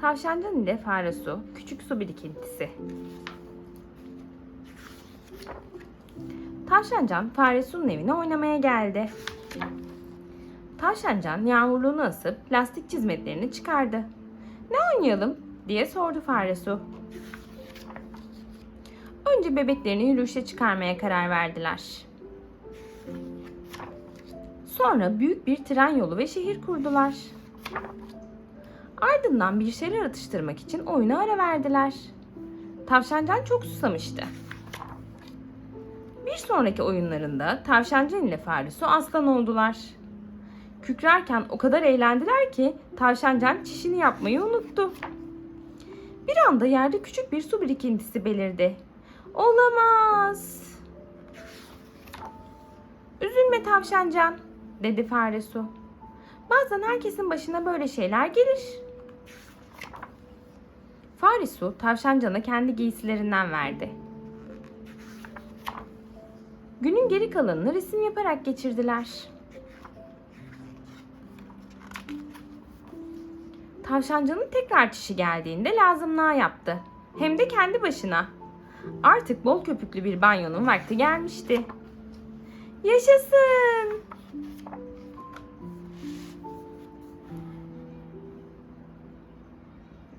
Tavşancan ile fare su, küçük su birikintisi. Tavşancan fare sunun evine oynamaya geldi. Tavşancan yağmurluğunu asıp lastik çizmelerini çıkardı. Ne oynayalım diye sordu fare su. Önce bebeklerini yürüyüşe çıkarmaya karar verdiler. Sonra büyük bir tren yolu ve şehir kurdular. Ardından bir şeyler atıştırmak için oyuna ara verdiler. Tavşancan çok susamıştı. Bir sonraki oyunlarında Tavşancan ile Farisu aslan oldular. Kükrerken o kadar eğlendiler ki Tavşancan çişini yapmayı unuttu. Bir anda yerde küçük bir su birikintisi belirdi. Olamaz. Üzülme Tavşancan, dedi Farisu. Bazen herkesin başına böyle şeyler gelir. Farisu Tavşancan'a kendi giysilerinden verdi. Günün geri kalanını resim yaparak geçirdiler. Tavşancanın tekrar çişi geldiğinde lazımlığa yaptı. Hem de kendi başına. Artık bol köpüklü bir banyonun vakti gelmişti. Yaşasın!